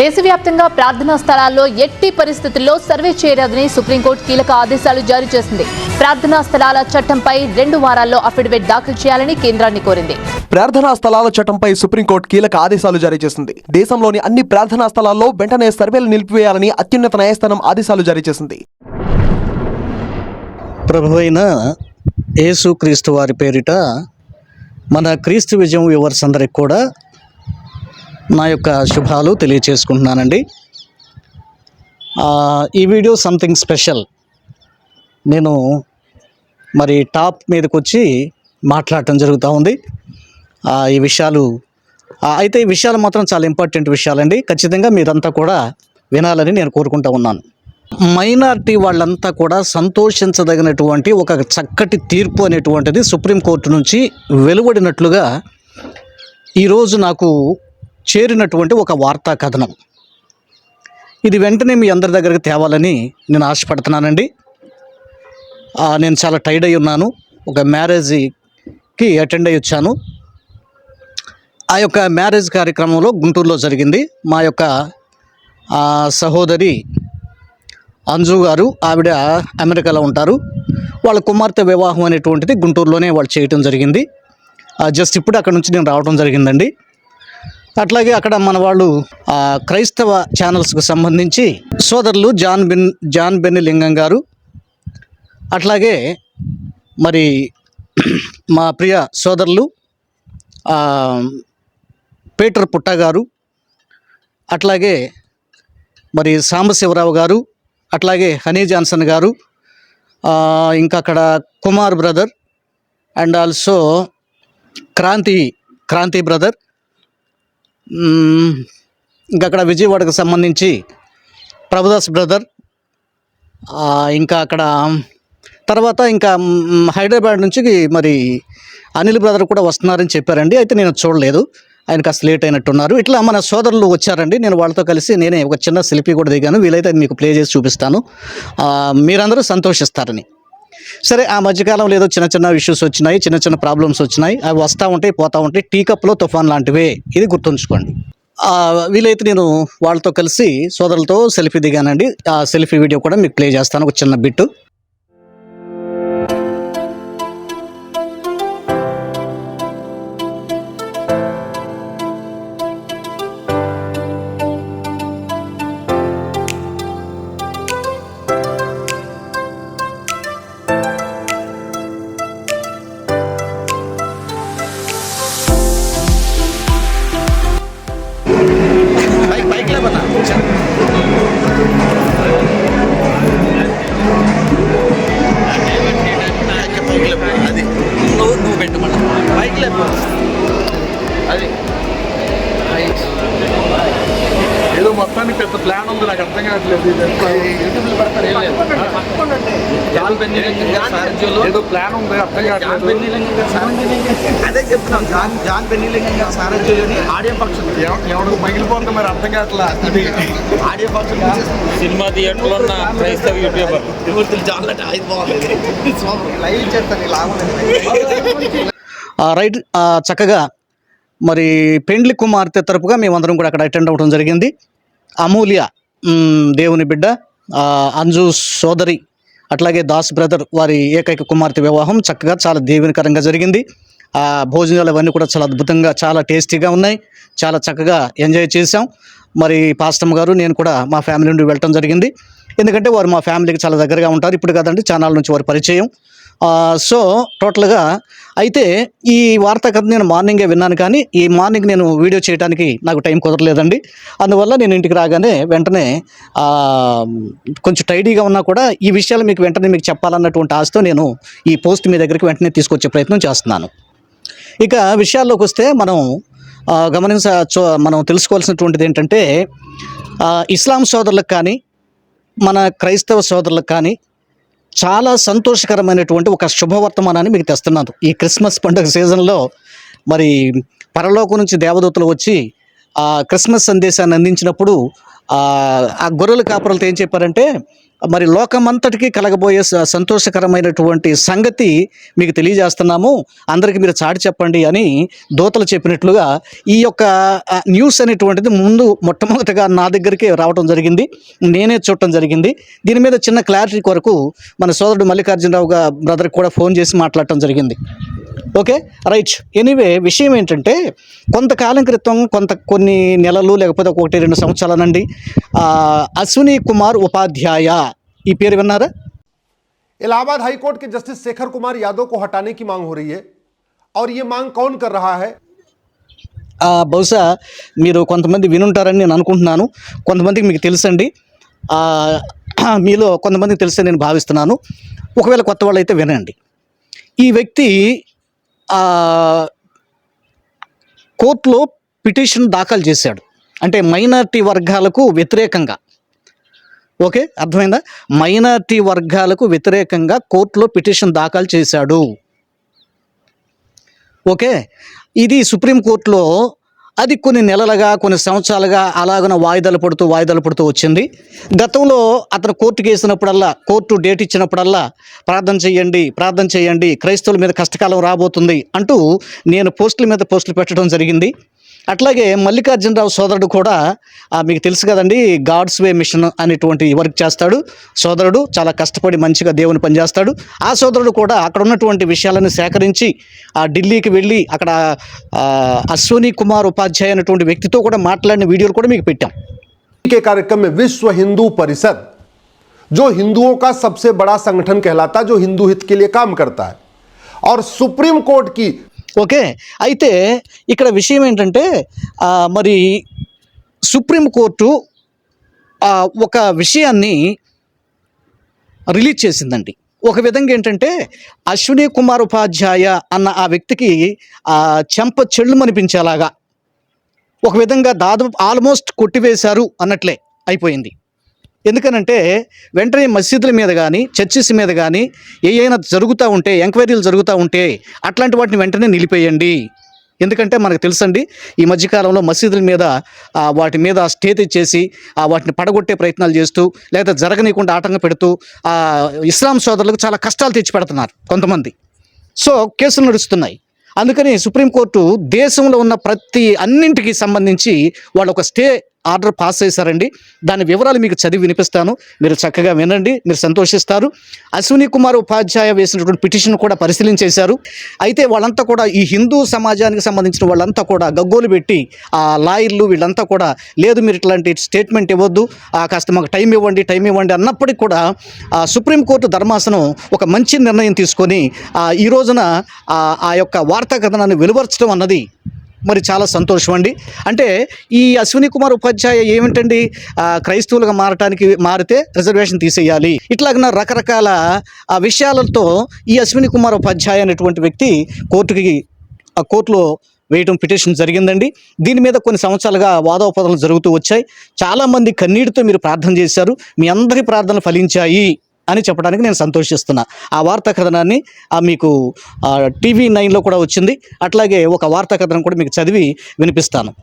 దేశవ్యాప్తంగా ప్రార్థనా స్థలాల్లో ఎట్టి పరిస్థితుల్లో సర్వే చేయరాదని సుప్రీంకోర్టు కీలక ఆదేశాలు జారీ చేసింది. ప్రార్థనా స్థలాల చట్టంపై రెండు వారాల్లో అఫిడవిట్ దాఖలు చేయాలని కేంద్రాన్ని కోరింది. ప్రార్థనా స్థలాల చట్టంపై సుప్రీంకోర్టు కీలక ఆదేశాలు జారీ చేసింది. దేశంలోని అన్ని ప్రార్థనా స్థలాల్లో వెంటనే సర్వేలు నిలిపివేయాలని అత్యున్నత న్యాయస్థానం ఆదేశాలు జారీ చేసింది. ప్రభు అయిన యేసు క్రీస్తు వారి పేరిట మన క్రీస్తు విజయం వ్యూవర్స్ అందరికి కూడా నా యొక్క శుభాలు తెలియచేసుకుంటున్నానండి. ఈ వీడియో సంథింగ్ స్పెషల్. నేను మరి టాప్ మీదకి వచ్చి మాట్లాడటం జరుగుతూ ఉంది. ఈ విషయాలు అయితే ఈ విషయాలు మాత్రం చాలా ఇంపార్టెంట్ విషయాలండి. ఖచ్చితంగా మీరంతా కూడా వినాలని నేను కోరుకుంటూ ఉన్నాను. మైనారిటీ వాళ్ళంతా కూడా సంతోషించదగినటువంటి ఒక చక్కటి తీర్పు అనేటువంటిది సుప్రీంకోర్టు నుంచి వెలువడినట్లుగా ఈరోజు నాకు చేరినటువంటి ఒక వార్తా కథనం. ఇది వెంటనే మీ అందరి దగ్గరికి తేవాలని నేను ఆశపడుతున్నానండి. నేను చాలా టైర్డ్ అయి ఉన్నాను. ఒక మ్యారేజ్కి అటెండ్ అయ్యి వచ్చాను. ఆ యొక్క మ్యారేజ్ కార్యక్రమంలో గుంటూరులో జరిగింది. మా యొక్క సహోదరి అంజు గారు ఆవిడ అమెరికాలో ఉంటారు. వాళ్ళ కుమార్తె వివాహం అనేటువంటిది గుంటూరులోనే వాళ్ళు చేయటం జరిగింది. జస్ట్ ఇప్పుడు అక్కడ నుంచి నేను రావడం జరిగిందండి. అట్లాగే అక్కడ మన వాళ్ళు క్రైస్తవ ఛానల్స్కు సంబంధించి సోదరులు John Ben John Benny Lingam గారు అట్లాగే మరి మా ప్రియ సోదరులు పీటర్ పుట్ట గారు అట్లాగే మరి సాంబశివరావు గారు అట్లాగే హనీ జాన్సన్ గారు ఇంకా అక్కడ Kumar brother and also Kranthi Kranthi brother ఇంకా అక్కడ విజయవాడకు సంబంధించి ప్రభుదాస్ బ్రదర్ ఇంకా అక్కడ తర్వాత ఇంకా హైదరాబాద్ నుంచి మరి అనిల్ బ్రదర్ కూడా వస్తున్నారని చెప్పారండి. అయితే నేను చూడలేదు. ఆయన కాస్త లేట్ అయినట్టున్నారు. ఇట్లా మన సోదరులు వచ్చారండి. నేను వాళ్ళతో కలిసి నేనే ఒక చిన్న సెల్ఫీ కూడా దిగాను. వీలైతే అది మీకు ప్లే చేసి చూపిస్తాను. మీరందరూ సంతోషిస్తారని. సరే ఆ మధ్యకాలంలో ఏదో చిన్న చిన్న ఇష్యూస్ వచ్చినాయి చిన్న చిన్న ప్రాబ్లమ్స్ వచ్చినాయి అవి వస్తూ ఉంటాయి పోతూ ఉంటాయి. టీ కప్లో తుఫాన్ లాంటివే. ఇది గుర్తుంచుకోండి. వీలైతే నేను వాళ్ళతో కలిసి సోదరులతో సెల్ఫీ దిగానండి. ఆ సెల్ఫీ వీడియో కూడా మీకు ప్లే చేస్తాను ఒక చిన్న బిట్టు. గారి సారథ్యంలో ఏదో ప్లాన్ ఉంది అర్థం జాన్ కావట్లేదు. అదే చెప్తున్నాం జాన్ జాన్ బెన్నీ లింగం గారి సారథ్యంలోని ఆడియో ఫంక్షన్. ఎవ- ఎవడికి మగిలిపోతుంది మరి అర్థం కావట్లా? ఇది ఆడియో ఫంక్షన్ సినిమా థియేటర్లో ఉన్న క్రైస్తవ యూట్యూబర్. విమర్శలు జాన్ అంటే ఐదు బాగుంది లైవ్ చేస్తాను లాభం ఆ, రైట్ చక్కగా మరి పెండ్లి కుమార్తె తరపుగా మేమందరం కూడా అక్కడ అటెండ్ అవ్వడం జరిగింది. అమూల్య దేవుని బిడ్డ అంజు సోదరి అట్లాగే దాస్ బ్రదర్ వారి ఏకైక కుమార్తె వివాహం చక్కగా చాలా దీవెనకరంగా జరిగింది. ఆ భోజనాలు అవన్నీ కూడా చాలా అద్భుతంగా చాలా టేస్టీగా ఉన్నాయి. చాలా చక్కగా ఎంజాయ్ చేసాం మరి పాస్టమ్ గారు నేను కూడా మా ఫ్యామిలీ నుండి వెళ్ళటం జరిగింది. ఎందుకంటే వారు మా ఫ్యామిలీకి చాలా దగ్గరగా ఉంటారు. ఇప్పుడు కదండి ఛానల్ నుంచి వారి పరిచయం. సో టోటల్గా అయితే ఈ వార్త కథ నేను మార్నింగే విన్నాను కానీ ఈ మార్నింగ్ నేను వీడియో చేయడానికి నాకు టైం కుదరలేదండి. అందువల్ల నేను ఇంటికి రాగానే వెంటనే కొంచెం టైడీగా ఉన్నా కూడా ఈ విషయాలు మీకు వెంటనే మీకు చెప్పాలన్నటువంటి ఆశతో నేను ఈ పోస్ట్ మీ దగ్గరికి వెంటనే తీసుకొచ్చే ప్రయత్నం చేస్తున్నాను. ఇక విషయాల్లోకి వస్తే మనం గమనించ చో- మనం తెలుసుకోవాల్సినటువంటిది ఏంటంటే ఇస్లాం సోదరులకు కానీ మన క్రైస్తవ సోదరులకు కానీ చాలా సంతోషకరమైనటువంటి ఒక శుభవర్తమానాన్ని మీకు తెస్తున్నాను. ఈ క్రిస్మస్ పండుగ సీజన్లో మరి పరలోకం నుంచి దేవదూతలు వచ్చి ఆ క్రిస్మస్ సందేశాన్ని అందించినప్పుడు ఆ ఆ గొర్రెల కాపురలతో ఏం చెప్పారంటే మరి లోకమంతటికి కలగబోయే సంతోషకరమైనటువంటి సంగతి మీకు తెలియజేస్తున్నాము. అందరికీ మీరు చాటి చెప్పండి అని దోతలు చెప్పినట్లుగా ఈ యొక్క న్యూస్ అనేటువంటిది ముందు మొట్టమొదటిగా నా దగ్గరికి రావడం జరిగింది. నేనే చూడటం జరిగింది. దీని మీద చిన్న క్లారిటీ కొరకు మన సోదరుడు మల్లికార్జునరావు బ్రదర్కి కూడా ఫోన్ చేసి మాట్లాడటం జరిగింది. ఓకే రైట్ ఎనీవే విషయం ఏంటంటే కొంతకాలం క్రితం కొంత కొన్ని నెలలు లేకపోతే ఒకటి రెండు సంవత్సరాలనండి ఆ, అశ్విని కుమార్ ఉపాధ్యాయ ఈ పేరు విన్నారా इलाहाबाद हाईकोर्ट के जस्टिस शेखर कुमार यादव को हटाने की मांग हो रही है और ये मांग कौन कर रहा है ఆ, బహుశా మీరు కొంతమంది వినుంటారని నేను అనుకుంటున్నాను కొంతమందికి మీకు తెలుసండి ఆ, మీలో కొంతమందికి తెలుసని నేను భావిస్తున్నాను ఒకవేళ కొత్త వాళ్ళు అయితే వినండి ఈ వ్యక్తి ఆ, కోర్టులో పిటిషన్ దాఖలు చేశాడు. అంటే మైనార్టీ వర్గాలకు వ్యతిరేకంగా. ఓకే అర్థమైందా? మైనార్టీ వర్గాలకు వ్యతిరేకంగా కోర్టులో పిటిషన్ దాఖలు చేశాడు. ఓకే ఇది సుప్రీంకోర్టులో అది కొన్ని నెలలుగా కొన్ని సంవత్సరాలుగా అలాగన వాయిదాలు పడుతూ వాయిదాలు పడుతూ వచ్చింది. గతంలో అతను కోర్టుకి వేసినప్పుడల్లా కోర్టు డేట్ ఇచ్చినప్పుడల్లా ప్రార్థన చేయండి ప్రార్థన చేయండి క్రైస్తవుల మీద కష్టకాలం రాబోతుంది అంటూ నేను పోస్టుల మీద పోస్టులు పెట్టడం జరిగింది. అట్లాగే మల్లికార్జునరావు సోదరుడు కూడా ఆ, మీకు తెలుసు కదండి గాడ్స్ వే మిషన్ అనేటువంటి వర్క్ చేస్తాడు సోదరుడు చాలా కష్టపడి మంచిగా దేవుని పనిచేస్తాడు ఆ సోదరుడు కూడా అక్కడ ఉన్నటువంటి విషయాలను సేకరించి ఆ ఢిల్లీకి వెళ్ళి అక్కడ ఆ, అశ్విని కుమార్ ఉపాధ్యాయ అనేటువంటి వ్యక్తితో కూడా మాట్లాడిన వీడియోలు కూడా మీకు పెట్టాం के कार्यक्रम में विश्व हिंदू परिषद जो हिंदुओं का सबसे बड़ा संगठन कहलाता है जो हिंदू हित के लिए काम करता है और सुप्रीम कोर्ट की ఓకే? అయితే ఇక్కడ విషయం ఏంటంటే మరి సుప్రీంకోర్టు ఒక విషయాన్ని రిలీజ్ చేసిందండి. ఒక విధంగా ఏంటంటే అశ్విని కుమార్ ఉపాధ్యాయ అన్న ఆ వ్యక్తికి చెంప చెళ్ళు అనిపించేలాగా ఒక విధంగా దాదాపు ఆల్మోస్ట్ కొట్టివేశారు అన్నట్లే అయిపోయింది. ఎందుకనంటే వెంటనే మసీదుల మీద కానీ చర్చిస్ మీద కానీ ఏమైనా జరుగుతూ ఉంటే ఎంక్వైరీలు జరుగుతూ ఉంటే అట్లాంటి వాటిని వెంటనే నిలిపేయండి. ఎందుకంటే మనకు తెలుసండి ఈ మధ్యకాలంలో మసీదుల మీద వాటి మీద స్టే తెచ్చేసి ఆ, వాటిని పడగొట్టే ప్రయత్నాలు చేస్తూ లేదా జరగనీయకుండా ఆటంకం పెడుతూ ఆ, ఇస్లాం సోదరులకు చాలా కష్టాలు తెచ్చి పెడుతున్నారు కొంతమంది. సో కేసులు నడుస్తున్నాయి. అందుకని సుప్రీంకోర్టు దేశంలో ఉన్న ప్రతి అన్నింటికి సంబంధించి వాళ్ళు ఒక స్టే ఆర్డర్ పాస్ చేశారండి. దాని వివరాలు మీకు చదివి వినిపిస్తాను. మీరు చక్కగా వినండి. మీరు సంతోషిస్తారు. అశ్విని కుమార్ ఉపాధ్యాయ వేసినటువంటి పిటిషన్ కూడా పరిశీలించేశారు. అయితే వాళ్ళంతా కూడా ఈ హిందూ సమాజానికి సంబంధించిన వాళ్ళంతా కూడా గగ్గోలు పెట్టి ఆ లాయర్లు వీళ్ళంతా కూడా లేదు మీరు ఇట్లాంటి స్టేట్మెంట్ ఇవ్వద్దు ఆ, కాస్త మాకు టైం ఇవ్వండి టైం ఇవ్వండి అన్నప్పటికీ కూడా ఆ, సుప్రీంకోర్టు ధర్మాసనం ఒక మంచి నిర్ణయం తీసుకొని ఈ రోజున ఆ, యొక్క వార్తా కథనాన్ని వెలువర్చడం అన్నది మరి చాలా సంతోషం అండి అంటే ఈ అశ్విని కుమార్ ఉపాధ్యాయ ఏమిటండి? క్రైస్తవులుగా మారటానికి మారితే రిజర్వేషన్ తీసేయాలి. ఇట్లాగన రకరకాల ఆ విషయాలతో ఈ అశ్విని కుమార్ ఉపాధ్యాయ అనేటువంటి వ్యక్తి కోర్టుకి ఆ కోర్టులో వేయటం పిటిషన్ జరిగిందండి. దీని మీద కొన్ని సంవత్సరాలుగా వాదోపదలు జరుగుతూ వచ్చాయి. చాలామంది కన్నీటితో మీరు ప్రార్థన చేశారు. మీ అందరి ప్రార్థనలు ఫలించాయి. అని చెప్పడానికి నేను సంతోషిస్తున్నా. ఆ వార్తా కథనాన్ని ఆ, మీకు టీవీ నైన్లో కూడా వచ్చింది. అట్లాగే ఒక వార్తా కథనం కూడా మీకు చదివి వినిపిస్తాను.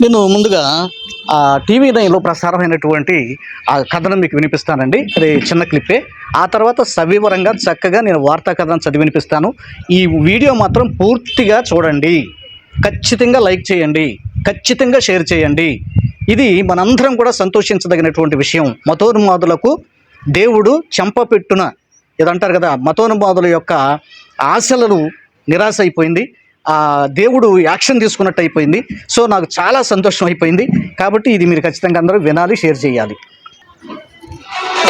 నేను ముందుగా ఆ టీవీ నైన్లో ప్రసారమైనటువంటి ఆ కథనం మీకు వినిపిస్తానండి. అది చిన్న క్లిప్పే. ఆ తర్వాత సవివరంగా చక్కగా నేను వార్తా కథనం చదివి వినిపిస్తాను. ఈ వీడియో మాత్రం పూర్తిగా చూడండి. ఖచ్చితంగా లైక్ చేయండి. ఖచ్చితంగా షేర్ చేయండి. ఇది మనందరం కూడా సంతోషించదగినటువంటి విషయం. మతోన్మాదులకు దేవుడు చెంపపెట్టున ఇదంటారు కదా మతోన్మాదుల యొక్క ఆశలను నిరాశ అయిపోయింది దేవుడు యాక్షన్ తీసుకున్నట్టు అయిపోయింది సో నాకు చాలా సంతోషం అయిపోయింది కాబట్టి ఇది మీరు ఖచ్చితంగా అందరూ వినాలి షేర్ చేయాలి.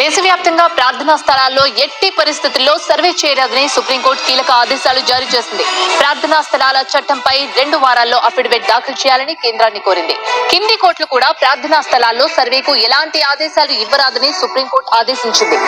దేశవ్యాప్తంగా ప్రార్థనా స్థలాల్లో ఎట్టి పరిస్థితుల్లో సర్వే చేయరాదని సుప్రీంకోర్టు కీలక ఆదేశాలు జారీ చేసింది. ప్రార్థనా స్థలాల చట్టంపై రెండు వారాల్లో అఫిడవిట్ దాఖలు చేయాలని కేంద్రాన్ని కోరింది. కింది కోర్టులు కూడా ప్రార్థనా స్థలాల్లో సర్వేకు ఎలాంటి ఆదేశాలు ఇవ్వరాదని సుప్రీంకోర్టు ఆదేశించింది.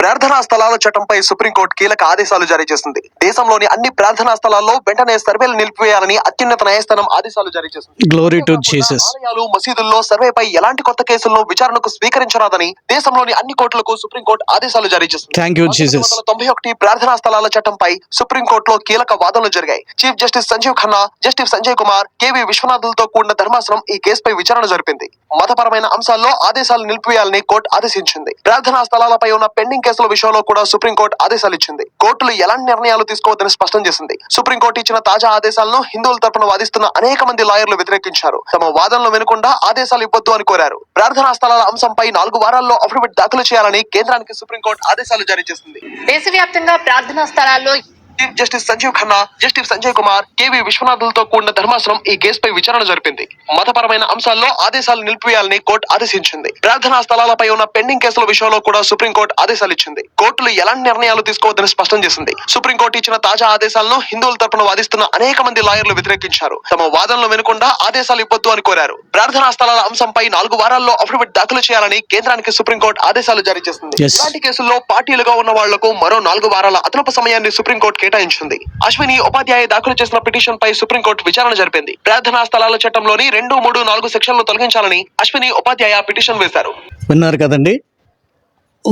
ప్రార్థనా స్థలాల చట్టంపై సుప్రీంకోర్టు కీలక ఆదేశాలు జారీ చేసింది. దేశంలోని అన్ని ప్రార్థనా స్థలాల్లో వెంటనే సర్వేలు నిలిపివేయాలని అత్యున్నత న్యాయస్థానం ఆదేశాలు జారీ చేసింది. గ్లోరీ టు జీసస్ మసీదుల్లో సర్వేపై ఎలాంటి కొత్త కేసుల్లో విచారణ విచారణకు స్వీకరించరాదని దేశంలోని అన్ని కోర్టులకు సుప్రీంకోర్టు ఆదేశాలు జారీ చేసింది. థ్యాంక్ యూ జీసస్ తొంభై ఒకటి ప్రార్థనా స్థలాల చట్టంపై సుప్రీంకోర్టులో కీలక వాదనలు జరిగాయి. Chief justice Sanjiv Khanna justice Sanjay Kumar K విశ్వనాథులతో కూడిన ధర్మాసనం ఈ కేసుపై విచారణ జరిపింది. మతపరమైన అంశాల్లో ఆదేశాలు నిలిపివేయాలని కోర్టు ఆదేశించింది. ప్రార్థనా స్థలాలపై ఉన్న పెండింగ్ కేసుల విషయంలో కూడా సుప్రీంకోర్టు ఆదేశాలు ఇచ్చింది. కోర్టులు ఎలాంటి నిర్ణయాలు తీసుకోవద్దని స్పష్టం చేసింది. సుప్రీంకోర్టు ఇచ్చిన తాజా ఆదేశాలను హిందువుల తరపున వాదిస్తున్న అనేక మంది లాయర్లు వ్యతిరేకించారు. తమ వాదనలు వినకుండా ఆదేశాలు ఇవ్వద్దు అని కోరారు. ప్రార్థనా స్థలాల అంశంపై నాలుగు వారాల్లో అఫిడవిట్ దాఖలు చేయాలని కేంద్రానికి సుప్రీంకోర్టు ఆదేశాలు జారీ చేసింది. దేశవ్యాప్తంగా ప్రార్థనా స్థలాల్లో chief justice Sanjiv Khanna justice Sanjay Kumar K విశ్వనాథులతో కూడిన ధర్మాసనం ఈ కేసుపై విచారణ జరిపింది. మతపరమైన అంశాల్లో ఆదేశాలు నిలిపివేయాలని కోర్టు ఆదేశించింది. ప్రార్థనా స్థలాలపై ఉన్న పెండింగ్ కేసుల విషయంలో కూడా సుప్రీంకోర్టు ఆదేశాలు ఇచ్చింది. కోర్టులు ఎలాంటి నిర్ణయాలు తీసుకోవద్దని స్పష్టం చేసింది. సుప్రీంకోర్టు ఇచ్చిన తాజా ఆదేశాలను హిందువుల తరపున వాదిస్తున్న అనేక మంది లాయర్లు వ్యతిరేకించారు. తమ వాదనలు వినకుండా ఆదేశాలు ఇవ్వద్దు అని కోరారు. ప్రార్థనా స్థలాల అంశంపై నాలుగు వారాల్లో అఫిడవిట్ దాఖలు చేయాలని కేంద్రానికి సుప్రీంకోర్టు ఆదేశాలు జారీ చేసింది. ఇలాంటి కేసుల్లో పార్టీలుగా ఉన్న వాళ్ళకు మరో నాలుగు వారాల అదనపు సమయాన్ని సుప్రీంకోర్టు కేటాయించింది. అశ్విని ఉపాధ్యాయ దాఖలు చేసిన పిటిషన్ పై సుప్రీంకోర్టు విచారణ జరిపింది. ప్రార్థనా స్థలాల చట్టంలోని రెండు మూడు నాలుగు సెక్షన్లు తొలగించాలని అశ్విని ఉపాధ్యాయ పిటిషన్ వేశారు. విన్నారు కదండి?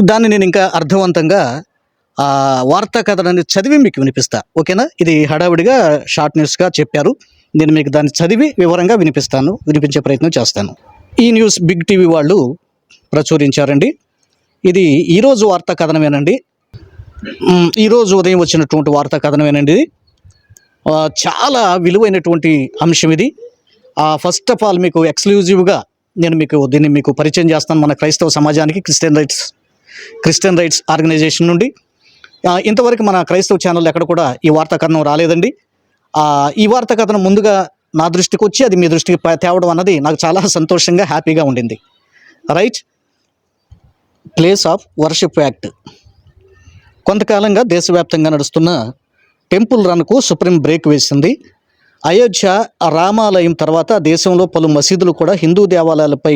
దాన్ని నేను ఇంకా అర్థవంతంగా ఆ వార్తా కథనాన్ని చదివి మీకు వినిపిస్తా. ఓకేనా? ఇది హడావిడిగా షార్ట్ న్యూస్గా చెప్పారు. నేను మీకు దాన్ని చదివి వివరంగా వినిపిస్తాను వినిపించే ప్రయత్నం చేస్తాను. ఈ న్యూస్ బిగ్ టీవీ వాళ్ళు ప్రచురించారండి. ఇది ఈరోజు వార్తా కథనమేనండి. ఈరోజు ఉదయం వచ్చినటువంటి వార్తా కథనమేనండి ఇది. చాలా విలువైనటువంటి అంశం ఇది. ఫస్ట్ ఆఫ్ ఆల్ మీకు ఎక్స్క్లూజివ్గా నేను మీకు దీన్ని మీకు పరిచయం చేస్తాను మన క్రైస్తవ సమాజానికి Christian rights Christian rights organisation నుండి. ఇంతవరకు మన క్రైస్తవ ఛానల్ ఎక్కడ కూడా ఈ వార్తా కథనం రాలేదండి. ఈ వార్తా కథనం ముందుగా నా దృష్టికి వచ్చి అది మీ దృష్టికి తేవడం అన్నది నాకు చాలా సంతోషంగా హ్యాపీగా ఉండింది. Right place of worship act కొంతకాలంగా దేశవ్యాప్తంగా నడుస్తున్న టెంపుల్ రన్కు సుప్రీం బ్రేక్ వేసింది. అయోధ్య రామాలయం తర్వాత దేశంలో పలు మసీదులు కూడా హిందూ దేవాలయాలపై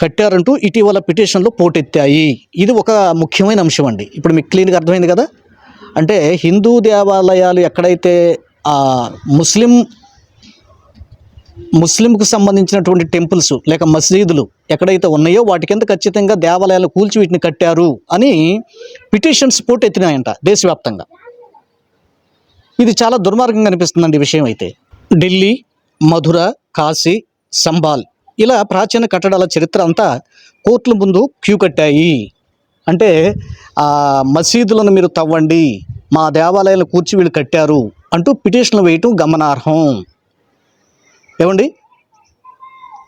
కట్టారంటూ ఇటీవల పిటిషన్లు పోటెత్తాయి. ఇది ఒక ముఖ్యమైన అంశం అండి. ఇప్పుడు మీకు క్లీన్గా అర్థమైంది కదా? అంటే హిందూ దేవాలయాలు ఎక్కడైతే ముస్లిం ముస్లింకు సంబంధించినటువంటి టెంపుల్స్ లేక మసీదులు ఎక్కడైతే ఉన్నాయో వాటి కింద ఖచ్చితంగా దేవాలయాలు కూల్చి వీటిని కట్టారు అని పిటిషన్స్ పోటెత్తినాయంట దేశవ్యాప్తంగా. ఇది చాలా దుర్మార్గంగా అనిపిస్తుందండి ఈ విషయం అయితే. ఢిల్లీ మధుర కాశీ సంబాల్ ఇలా ప్రాచీన కట్టడాల చరిత్ర అంతా కోర్టుల ముందు క్యూ కట్టాయి. అంటే ఆ మసీదులను మీరు తవ్వండి మా దేవాలయాలు కూర్చి వీళ్ళు కట్టారు అంటూ పిటిషన్లు వేయటం గమనార్హం. ఏమండి?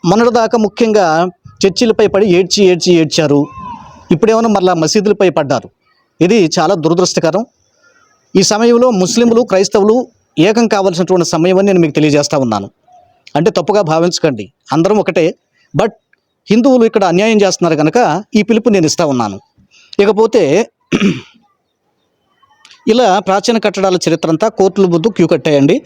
మొన్నటిదాకా ముఖ్యంగా చర్చిలపై పడి ఏడ్చి ఏడ్చి ఏడ్చారు. ఇప్పుడేమన్నా మరలా మసీదులపై పడ్డారు. ఇది చాలా దురదృష్టకరం. ఈ సమయంలో ముస్లింలు క్రైస్తవులు ఏకం కావాల్సినటువంటి సమయం అని నేను మీకు తెలియజేస్తా ఉన్నాను. అంటే తప్పుగా భావించకండి. అందరం ఒకటే. బట్ హిందువులు ఇక్కడ అన్యాయం చేస్తున్నారు కనుక ఈ పిలుపు నేను ఇస్తా ఉన్నాను. ఇకపోతే ఇలా ప్రాచీన కట్టడాల చరిత్ర అంతా కోర్టుల ముందు క్యూ కట్టాయండి.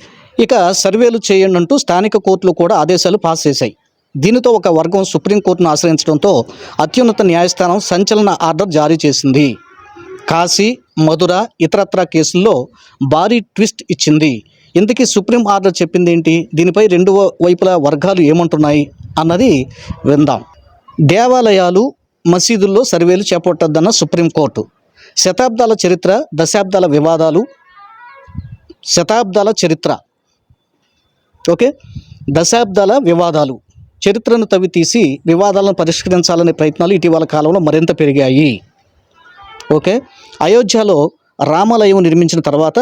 ఇక సర్వేలు చేయండి అంటూ స్థానిక కోర్టులు కూడా ఆదేశాలు పాస్ చేశాయి. దీనితో ఒక వర్గం సుప్రీంకోర్టును ఆశ్రయించడంతో అత్యున్నత న్యాయస్థానం సంచలన ఆర్డర్ జారీ చేసింది. కాశీ మధుర ఇతరత్ర కేసుల్లో భారీ ట్విస్ట్ ఇచ్చింది. ఇంతకీ సుప్రీం ఆర్డర్ చెప్పింది ఏంటి? దీనిపై రెండు వైపుల వర్గాలు ఏమంటున్నాయి అన్నది విందాం. దేవాలయాలు మసీదుల్లో సర్వేలు చేపట్టద్దన్న సుప్రీంకోర్టు శతాబ్దాల చరిత్ర దశాబ్దాల వివాదాలు శతాబ్దాల చరిత్ర. ఓకే? దశాబ్దాల వివాదాలు. చరిత్రను తవ్వి తీసి వివాదాలను పరిష్కరించాలనే ప్రయత్నాలు ఇటీవల కాలంలో మరింత పెరిగాయి. ఓకే? అయోధ్యలో రామాలయం నిర్మించిన తర్వాత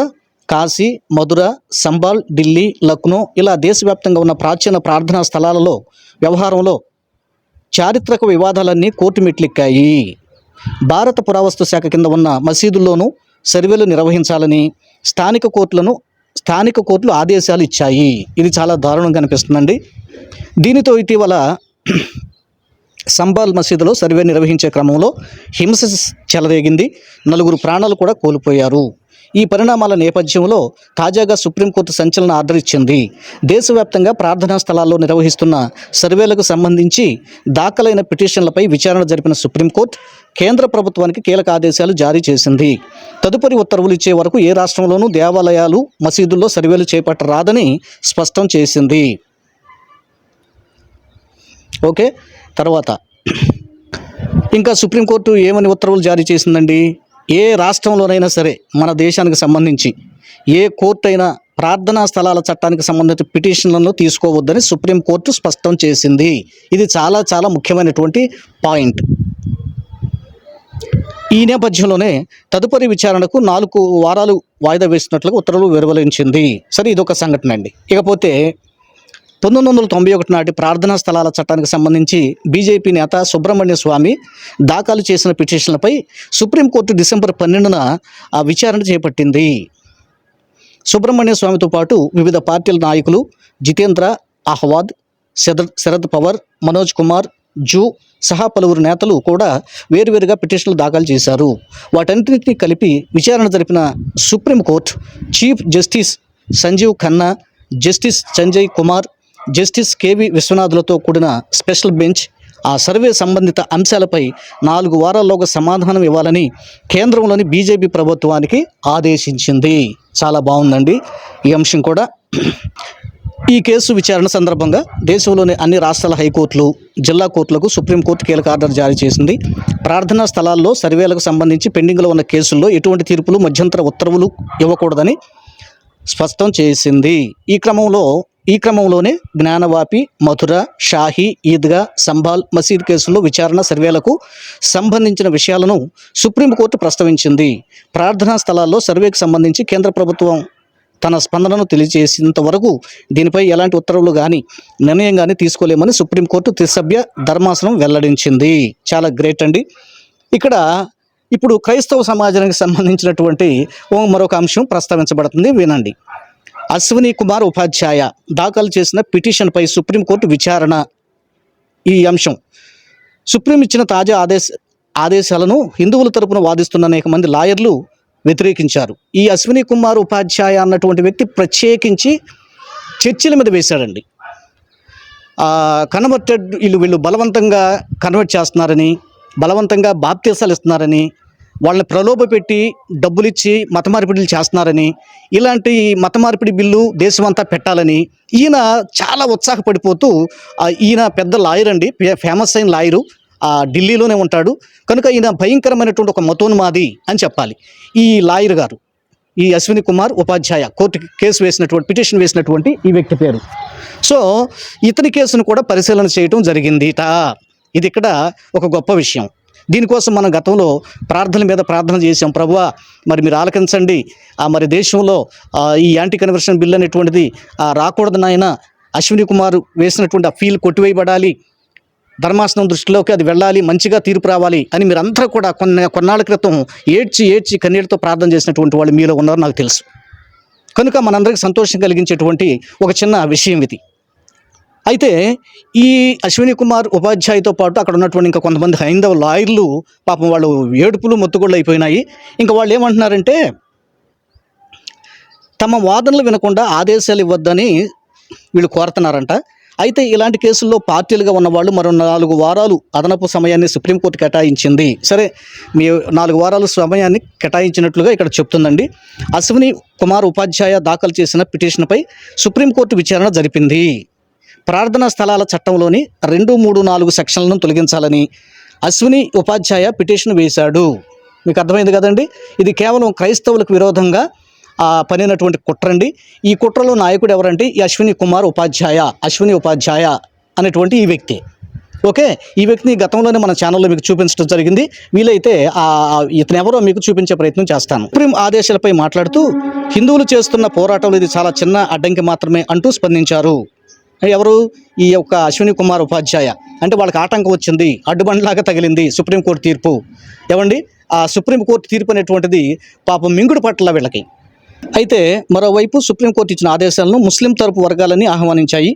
కాశీ మధుర సంబాల్ ఢిల్లీ లక్నో ఇలా దేశవ్యాప్తంగా ఉన్న ప్రాచీన ప్రార్థనా స్థలాలలో వ్యవహారంలో చారిత్రక వివాదాలన్నీ కోర్టు మెట్లెక్కాయి. భారత పురావస్తు శాఖ కింద ఉన్న మసీదుల్లోనూ సర్వేలు నిర్వహించాలని స్థానిక కోర్టులను స్థానిక కోర్టులు ఆదేశాలు ఇచ్చాయి. ఇది చాలా దారుణంగా కనిపిస్తుందండి. దీనితో ఇటీవల సంబాల్ మసీదులో సర్వే నిర్వహించే క్రమంలో హింస చెలరేగింది. నలుగురు ప్రాణాలు కూడా కోల్పోయారు. ఈ పరిణామాల నేపథ్యంలో తాజాగా సుప్రీంకోర్టు సంచలన ఆర్డర్ ఇచ్చింది. దేశవ్యాప్తంగా ప్రార్థనా స్థలాల్లో నిర్వహిస్తున్న సర్వేలకు సంబంధించి దాఖలైన పిటిషన్లపై విచారణ జరిపిన సుప్రీంకోర్టు కేంద్ర ప్రభుత్వానికి కీలక ఆదేశాలు జారీ చేసింది. తదుపరి ఉత్తర్వులు ఇచ్చే వరకు ఏ రాష్ట్రంలోనూ దేవాలయాలు మసీదుల్లో సర్వేలు చేపట్టరాదని స్పష్టం చేసింది. ఓకే తర్వాత. ఇంకా సుప్రీంకోర్టు ఏమని ఉత్తర్వులు జారీ చేసిందండి? ఏ రాష్ట్రంలోనైనా సరే మన దేశానికి సంబంధించి ఏ కోర్టు అయినా ప్రార్థనా స్థలాల చట్టానికి సంబంధిత పిటిషన్లను తీసుకోవద్దని సుప్రీంకోర్టు స్పష్టం చేసింది. ఇది చాలా చాలా ముఖ్యమైనటువంటి పాయింట్. ఈ నేపథ్యంలోనే తదుపరి విచారణకు నాలుగు వారాలు వాయిదా వేసినట్లుగా ఉత్తర్వులు వెలువరించింది. సరే ఇదొక సంఘటన అండి. ఇకపోతే పంతొమ్మిది వందల తొంభై ఒకటి నాటి ప్రార్థనా స్థలాల చట్టానికి సంబంధించి బీజేపీ నేత సుబ్రహ్మణ్య స్వామి దాఖలు చేసిన పిటిషన్లపై సుప్రీంకోర్టు డిసెంబర్ పన్నెండున ఆ విచారణ చేపట్టింది. సుబ్రహ్మణ్య స్వామితో పాటు వివిధ పార్టీల నాయకులు జితేంద్ర అహ్వాద్ శరద్ శరద్ పవార్ మనోజ్ కుమార్ జూ సహా పలువురు నేతలు కూడా వేరువేరుగా పిటిషన్లు దాఖలు చేశారు. వాటన్నింటినీ కలిపి విచారణ జరిపిన supreme court chief justice Sanjiv Khanna justice Sanjay Kumar justice K విశ్వనాథులతో కూడిన స్పెషల్ బెంచ్ ఆ సర్వే సంబంధిత అంశాలపై నాలుగు వారాల్లోగా సమాధానం ఇవ్వాలని కేంద్రంలోని బీజేపీ ప్రభుత్వానికి ఆదేశించింది. చాలా బాగుందండి. ఈ అంశం కూడా ఈ కేసు విచారణ సందర్భంగా దేశంలోని అన్ని రాష్ట్రాల హైకోర్టులు జిల్లా కోర్టులకు సుప్రీంకోర్టు కీలక ఆర్డర్ జారీ చేసింది. ప్రార్థనా స్థలాల్లో సర్వేలకు సంబంధించి పెండింగ్లో ఉన్న కేసుల్లో ఎటువంటి తీర్పులు మధ్యంతర ఉత్తర్వులు ఇవ్వకూడదని స్పష్టం చేసింది. ఈ క్రమంలో ఈ క్రమంలోనే జ్ఞానవాపి మధుర షాహీ ఈద్గా సంభాల్ మసీద్ కేసుల్లో విచారణ సర్వేలకు సంబంధించిన విషయాలను సుప్రీంకోర్టు ప్రస్తావించింది. ప్రార్థనా స్థలాల్లో సర్వేకు సంబంధించి కేంద్ర ప్రభుత్వం తన స్పందనను తెలియజేసినంతవరకు దీనిపై ఎలాంటి ఉత్తర్వులు కానీ నిర్ణయం కానీ తీసుకోలేమని సుప్రీంకోర్టు త్రిసభ్య ధర్మాసనం వెల్లడించింది. చాలా గ్రేట్ అండి. ఇక్కడ ఇప్పుడు క్రైస్తవ సమాజానికి సంబంధించినటువంటి ఓ మరొక అంశం ప్రస్తావించబడుతుంది. వినండి. అశ్విని కుమార్ ఉపాధ్యాయ దాఖలు చేసిన పిటిషన్పై సుప్రీంకోర్టు విచారణ. ఈ అంశం. సుప్రీం ఇచ్చిన తాజా ఆదేశ ఆదేశాలను హిందువుల తరపున వాదిస్తున్న అనేక మంది లాయర్లు వ్యతిరేకించారు. ఈ అశ్విని కుమార్ ఉపాధ్యాయ అన్నటువంటి వ్యక్తి ప్రత్యేకించి చర్చిల మీద వేశాడండి. కన్వర్టెడ్ వీళ్ళు వీళ్ళు బలవంతంగా కన్వర్ట్ చేస్తున్నారని బలవంతంగా బాప్తీసాలు ఇస్తున్నారని వాళ్ళని ప్రలోభ పెట్టి డబ్బులు ఇచ్చి మత మార్పిడిలు చేస్తున్నారని ఇలాంటి మత మార్పిడి బిల్లు దేశమంతా పెట్టాలని ఈయన చాలా ఉత్సాహపడిపోతూ ఈయన పెద్ద లాయర్ అండి ఫేమస్ అయిన లాయరు. ఢిల్లీలోనే ఉంటాడు. కనుక ఈయన భయంకరమైనటువంటి ఒక మతోన్మాది అని చెప్పాలి. ఈ లాయర్ గారు ఈ అశ్విని కుమార్ ఉపాధ్యాయ కోర్టుకి కేసు వేసినటువంటి పిటిషన్ వేసినటువంటి ఈ వ్యక్తి పేరు. సో ఇతని కేసును కూడా పరిశీలన చేయటం జరిగిందిట. ఇది ఇక్కడ ఒక గొప్ప విషయం. దీనికోసం మనం గతంలో ప్రార్థన మీద ప్రార్థన చేసాం ప్రభువా మరి మీరు ఆలకించండి. ఆ మరి దేశంలో ఈ యాంటీ కన్వర్షన్ బిల్ అనేటువంటిది రాకూడదు నాయన. అశ్విని కుమార్ వేసినటువంటి ఆ ఫీల్ కొట్టివేయబడాలి. ధర్మాసనం దృష్టిలోకి అది వెళ్ళాలి మంచిగా తీర్పు రావాలి అని మీరందరూ కూడా కొన్ని కొన్నాళ్ళ క్రితం ఏడ్చి ఏడ్చి కన్నీటితో ప్రార్థన చేసినటువంటి వాళ్ళు మీలో ఉన్నారో నాకు తెలుసు. కనుక మనందరికీ సంతోషం కలిగించేటువంటి ఒక చిన్న విషయం ఇది. అయితే ఈ అశ్విని కుమార్ ఉపాధ్యాయుతో పాటు అక్కడ ఉన్నటువంటి ఇంకా కొంతమంది హైందవ లాయర్లు పాపం వాళ్ళు ఏడుపులు మొత్తుగోళ్ళు అయిపోయినాయి. ఇంకా వాళ్ళు ఏమంటున్నారంటే తమ వాదనలు వినకుండా ఆదేశాలు ఇవ్వద్దని వీళ్ళు కోరుతున్నారంట. అయితే ఇలాంటి కేసుల్లో పార్టీలుగా ఉన్నవాళ్ళు మరో నాలుగు వారాలు అదనపు సమయాన్ని సుప్రీంకోర్టు కేటాయించింది. సరే మీ నాలుగు వారాలు సమయాన్ని కేటాయించినట్లుగా ఇక్కడ చెప్తుందండి. అశ్విని కుమార్ ఉపాధ్యాయ దాఖలు చేసిన పిటిషన్పై సుప్రీంకోర్టు విచారణ జరిపింది. ప్రార్థనా స్థలాల చట్టంలోని రెండు మూడు నాలుగు సెక్షన్లను తొలగించాలని అశ్విని ఉపాధ్యాయ పిటిషన్ వేశాడు. మీకు అర్థమైంది కదండి? ఇది కేవలం క్రైస్తవులకు విరోధంగా పనినటువంటి కుట్రండి ఈ కుట్రలో నాయకుడు ఎవరంటే ఈ అశ్విని కుమార్ ఉపాధ్యాయ అశ్విని ఉపాధ్యాయ అనేటువంటి ఈ వ్యక్తి. ఓకే? ఈ వ్యక్తిని గతంలోనే మన ఛానల్లో మీకు చూపించడం జరిగింది. వీలైతే ఇతను ఎవరో మీకు చూపించే ప్రయత్నం చేస్తాను. సుప్రీం ఆదేశాలపై మాట్లాడుతూ హిందువులు చేస్తున్న పోరాటంలో ఇది చాలా చిన్న అడ్డంకి మాత్రమే అంటూ స్పందించారు. ఎవరు? ఈ యొక్క అశ్విని కుమార్ ఉపాధ్యాయ. అంటే వాళ్ళకి ఆటంకం వచ్చింది అడ్డుబండ్లాగా తగిలింది సుప్రీంకోర్టు తీర్పు. ఏమండి? ఆ సుప్రీంకోర్టు తీర్పు అనేటువంటిది పాపం మింగుడు పట్ల వీళ్ళకి. అయితే మరోవైపు సుప్రీంకోర్టు ఇచ్చిన ఆదేశాలను ముస్లిం తరపు వర్గాలని ఆహ్వానించాయి.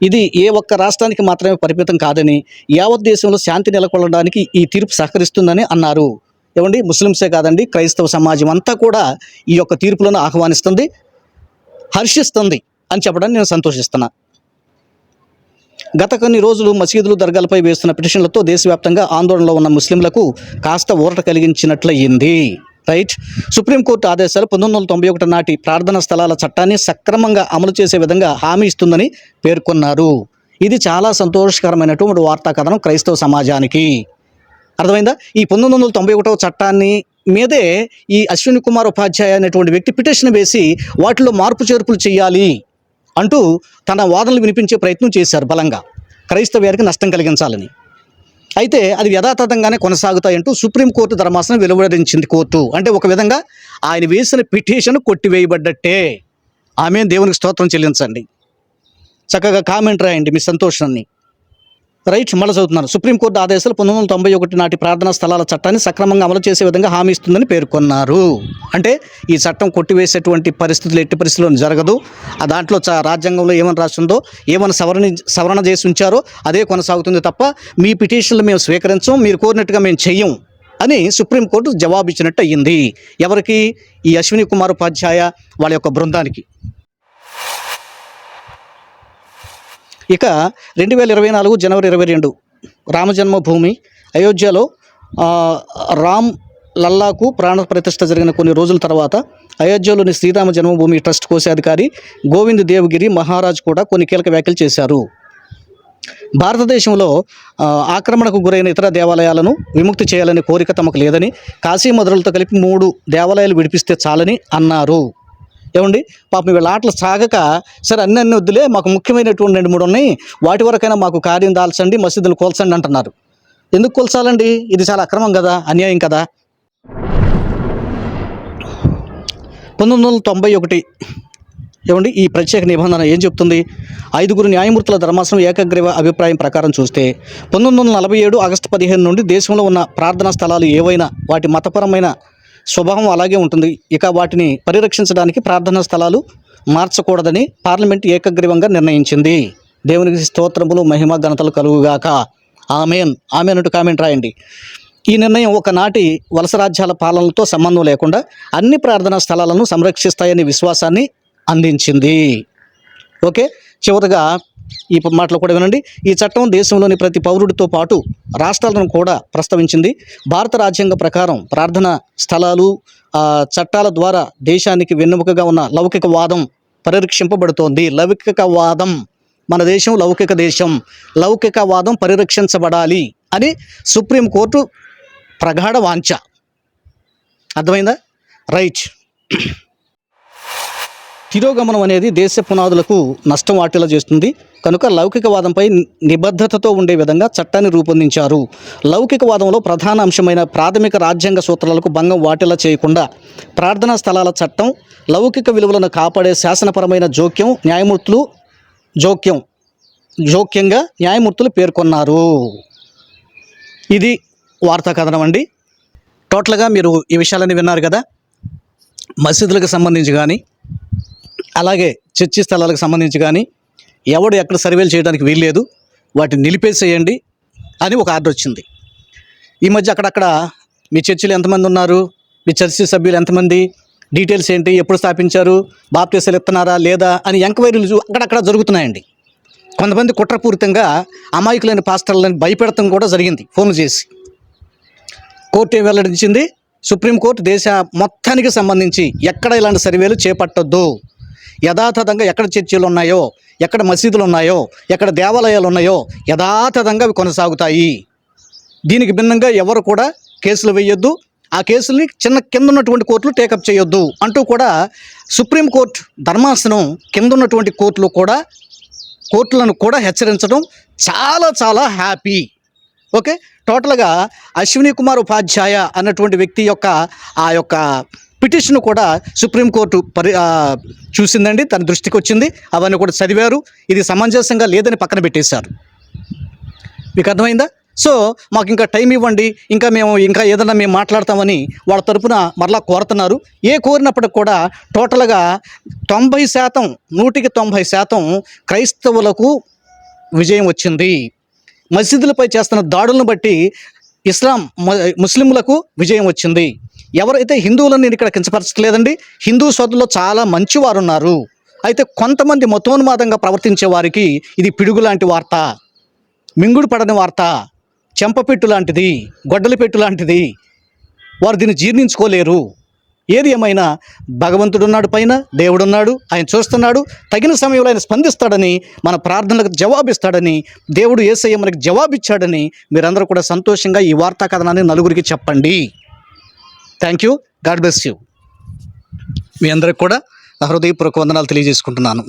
ఇది ఏ ఒక్క రాష్ట్రానికి మాత్రమే పరిమితం కాదని యావత్ దేశంలో శాంతి నెలకొల్పడానికి ఈ తీర్పు సహకరిస్తుందని అన్నారు. ఏమండి ముస్లింసే కాదండి క్రైస్తవ సమాజం అంతా కూడా ఈ యొక్క తీర్పులను ఆహ్వానిస్తుంది హర్షిస్తుంది అని చెప్పడానికి నేను సంతోషిస్తున్నా. గత కొన్ని రోజులు మసీదులు దర్గాలపై వేస్తున్న పిటిషన్లతో దేశవ్యాప్తంగా ఆందోళనలో ఉన్న ముస్లింలకు కాస్త ఊరట కలిగించినట్లయింది. రైట్ సుప్రీంకోర్టు ఆదేశాలు పంతొమ్మిది వందల తొంభై ఒకటి నాటి ప్రార్థనా స్థలాల చట్టాన్ని సక్రమంగా అమలు చేసే విధంగా హామీ ఇస్తుందని పేర్కొన్నారు. ఇది చాలా సంతోషకరమైనటువంటి వార్తా కథనం క్రైస్తవ సమాజానికి. అర్థమైందా? ఈ పంతొమ్మిది వందల తొంభై ఒకటవ చట్టాన్ని మీదే ఈ అశ్విని కుమార్ ఉపాధ్యాయ అనేటువంటి వ్యక్తి పిటిషన్ వేసి వాటిలో మార్పు చేర్పులు చేయాలి అంటూ తన వాదనలు వినిపించే ప్రయత్నం చేశారు బలంగా. క్రైస్తవ్యానికి నష్టం కలిగించాలని. అయితే అది యథాతథంగానే కొనసాగుతాయంటూ సుప్రీంకోర్టు ధర్మాసనం వెలువడించింది కోర్టు. అంటే ఒక విధంగా ఆయన వేసిన పిటిషన్ కొట్టివేయబడ్డట్టే. ఆమె దేవునికి స్తోత్రం చెల్లించండి. చక్కగా కామెంట్ రాయండి మీ సంతోషాన్ని. రైట్ మళ్ళీ చదువుతున్నాను. సుప్రీంకోర్టు ఆదేశాలు పంతొమ్మిది వందల తొంభై ఒకటి నాటి ప్రార్థనా స్థలాల చట్టాన్ని సక్రమంగా అమలు చేసే విధంగా హామీ ఇస్తుందని పేర్కొన్నారు. అంటే ఈ చట్టం కొట్టివేసేటువంటి పరిస్థితులు ఎట్టి పరిస్థితుల్లో జరగదు. ఆ దాంట్లో రాజ్యాంగంలో ఏమని రాస్తుందో ఏమని సవరణ సవరణ చేసి ఉంచారో అదే కొనసాగుతుంది తప్ప మీ పిటిషన్లు మేము స్వీకరించం మీరు కోరినట్టుగా మేము చెయ్యం అని సుప్రీంకోర్టు జవాబు ఇచ్చినట్టు అయ్యింది. ఎవరికి? ఈ అశ్విని కుమార్ ఉపాధ్యాయ వాళ్ళ యొక్క బృందానికి. ఇక రెండు వేల ఇరవై నాలుగు జనవరి ఇరవై రెండు రామజన్మభూమి అయోధ్యలో రామ్ లల్లాకు ప్రాణ ప్రతిష్ట జరిగిన కొన్ని రోజుల తర్వాత అయోధ్యలోని శ్రీరామ జన్మభూమి ట్రస్ట్ కోశాధికారి గోవింద్ దేవగిరి మహారాజ్ కూడా కొన్ని కీలక వ్యాఖ్యలు చేశారు. భారతదేశంలో ఆక్రమణకు గురైన ఇతర దేవాలయాలను విముక్తి చేయాలనే కోరిక తమకు లేదని కాశీ మధురలతో కలిపి మూడు దేవాలయాలు విడిపిస్తే చాలని అన్నారు. ఏమండి? పాపం వీళ్ళ ఆటలు సాగక సరే అన్ని అన్ని వద్దులే మాకు ముఖ్యమైనటువంటి రెండు మూడు ఉన్నాయి వాటి వరకైనా మాకు కార్యం దాల్చండి మసీదులు కోల్చండి అంటున్నారు. ఎందుకు కోల్చాలండి? ఇది చాలా అక్రమం కదా అన్యాయం కదా? పంతొమ్మిది వందల తొంభై ఒకటి. ఏమండి? ఈ ప్రత్యేక నిబంధన ఏం చెప్తుంది? ఐదుగురు న్యాయమూర్తుల ధర్మాసనం ఏకగ్రీవ అభిప్రాయం ప్రకారం చూస్తే పంతొమ్మిది వందల నలభై ఏడు ఆగస్టు పదిహేను నుండి దేశంలో ఉన్న ప్రార్థనా స్థలాలు ఏవైనా వాటి మతపరమైన స్వభావం అలాగే ఉంటుంది. ఇక వాటిని పరిరక్షించడానికి ప్రార్థనా స్థలాలు మార్చకూడదని పార్లమెంట్ ఏకగ్రీవంగా నిర్ణయించింది. దేవునికి స్తోత్రములు మహిమ ఘనతలు కలుగుగాక. ఆమెన్. ఆమెన్ అంటూ కామెంట్ రాయండి. ఈ నిర్ణయం ఒకనాటి వలస రాజ్యాల పాలనలతో సంబంధం లేకుండా అన్ని ప్రార్థనా స్థలాలను సంరక్షిస్తాయనే విశ్వాసాన్ని అందించింది. ఓకే? చివరిగా ఈ మాటలు కూడా వినండి. ఈ చట్టం దేశంలోని ప్రతి పౌరుడితో పాటు రాష్ట్రాలను కూడా ప్రస్తావించింది. భారత రాజ్యాంగ ప్రకారం ప్రార్థన స్థలాలు చట్టాల ద్వారా దేశానికి వెన్నెముకగా ఉన్న లౌకికవాదం పరిరక్షింపబడుతోంది. లౌకికవాదం మన దేశం లౌకిక దేశం. లౌకికవాదం పరిరక్షించబడాలి అని సుప్రీంకోర్టు ప్రగాఢ వాంఛ. అర్థమైందా? రైట్. తిరోగమనం అనేది దేశ పునాదులకు నష్టం వాటిలా చేస్తుంది. కనుక లౌకికవాదంపై నిబద్ధతతో ఉండే విధంగా చట్టాన్ని రూపొందించారు. లౌకికవాదంలో ప్రధాన అంశమైన ప్రాథమిక రాజ్యాంగ సూత్రాలకు భంగం వాటిలా చేయకుండా ప్రార్థనా స్థలాల చట్టం లౌకిక విలువలను కాపాడే శాసనపరమైన జోక్యం న్యాయమూర్తులు జోక్యం జోక్యంగా న్యాయమూర్తులు పేర్కొన్నారు. ఇది వార్తా కథనం అండి. టోటల్గా మీరు ఈ విషయాలన్నీ విన్నారు కదా? మసీదులకు సంబంధించి కానీ అలాగే చర్చి స్థలాలకు సంబంధించి కానీ ఎవడు ఎక్కడ సర్వేలు చేయడానికి వీల్లేదు వాటిని నిలిపేసేయండి అని ఒక ఆర్డర్ వచ్చింది. ఈ మధ్య అక్కడక్కడ మీ చర్చిలు ఎంతమంది ఉన్నారు మీ చర్చి సభ్యులు ఎంతమంది డీటెయిల్స్ ఏంటి ఎప్పుడు స్థాపించారు బాప్తీసాలు ఇస్తున్నారా లేదా అని ఎంక్వైరీలు అక్కడక్కడ జరుగుతున్నాయండి. కొంతమంది కుట్రపూరితంగా అమాయకులైన పాస్టర్లను భయపెడతాం కూడా జరిగింది ఫోన్ చేసి. కోర్టు వెల్లడించింది? సుప్రీంకోర్టు దేశ మొత్తానికి సంబంధించి ఎక్కడ ఇలాంటి సర్వేలు చేపట్టొద్దు. యథాతథంగా ఎక్కడ చర్చిలు ఉన్నాయో ఎక్కడ మసీదులు ఉన్నాయో ఎక్కడ దేవాలయాలు ఉన్నాయో యథాతథంగా అవి కొనసాగుతాయి. దీనికి భిన్నంగా ఎవరు కూడా కేసులు వేయొద్దు. ఆ కేసుల్ని చిన్న కింద ఉన్నటువంటి కోర్టులు టేకప్ చేయొద్దు. అంటూ కూడా సుప్రీంకోర్టు ధర్మాసనం కింద ఉన్నటువంటి కోర్టులు కూడా కోర్టులను కూడా హెచ్చరించడం చాలా చాలా హ్యాపీ. ఓకే? టోటల్గా అశ్విని కుమార్ ఉపాధ్యాయ అన్నటువంటి వ్యక్తి యొక్క ఆ యొక్క పిటిషన్ కూడా సుప్రీంకోర్టు పరి చూసిందండి. తన దృష్టికి వచ్చింది. అవన్నీ కూడా చదివారు. ఇది సమంజసంగా లేదని పక్కన పెట్టేశారు. మీకు అర్థమైందా? సో మాకు ఇంకా టైం ఇవ్వండి. ఇంకా మేము ఇంకా ఏదైనా మేము మాట్లాడతామని వాళ్ళ తరపున మరలా కోరుతున్నారు. ఏ కోరినప్పటికి కూడా టోటల్గా తొంభై శాతం నూటికి తొంభై శాతం క్రైస్తవులకు విజయం వచ్చింది. మసీదులపై చేస్తున్న దాడులను బట్టి ఇస్లాం ముస్లింలకు విజయం వచ్చింది. ఎవరైతే హిందువులను నేను ఇక్కడ కించపరచట్లేదండి హిందూ సోదరులో చాలా మంచివారు ఉన్నారు అయితే కొంతమంది మతోన్మాదంగా ప్రవర్తించే వారికి ఇది పిడుగు లాంటి వార్త మింగుడు పడని వార్త చెంపపెట్టు లాంటిది గొడ్డల పెట్టు లాంటిది. వారు దీన్ని జీర్ణించుకోలేరు. ఏది ఏమైనా భగవంతుడున్నాడు పైన దేవుడున్నాడు ఆయన చూస్తున్నాడు తగిన సమయంలో ఆయన స్పందిస్తాడని మన ప్రార్థనలకు జవాబిస్తాడని దేవుడు ఏసయ్య మనకి జవాబిచ్చాడని మీరందరూ కూడా సంతోషంగా ఈ వార్తా కథనాన్ని నలుగురికి చెప్పండి. Thank you God bless you మీ అందరికి కూడా హృదయపూర్వక వందనాలు తెలియజేసుకుంటున్నాను.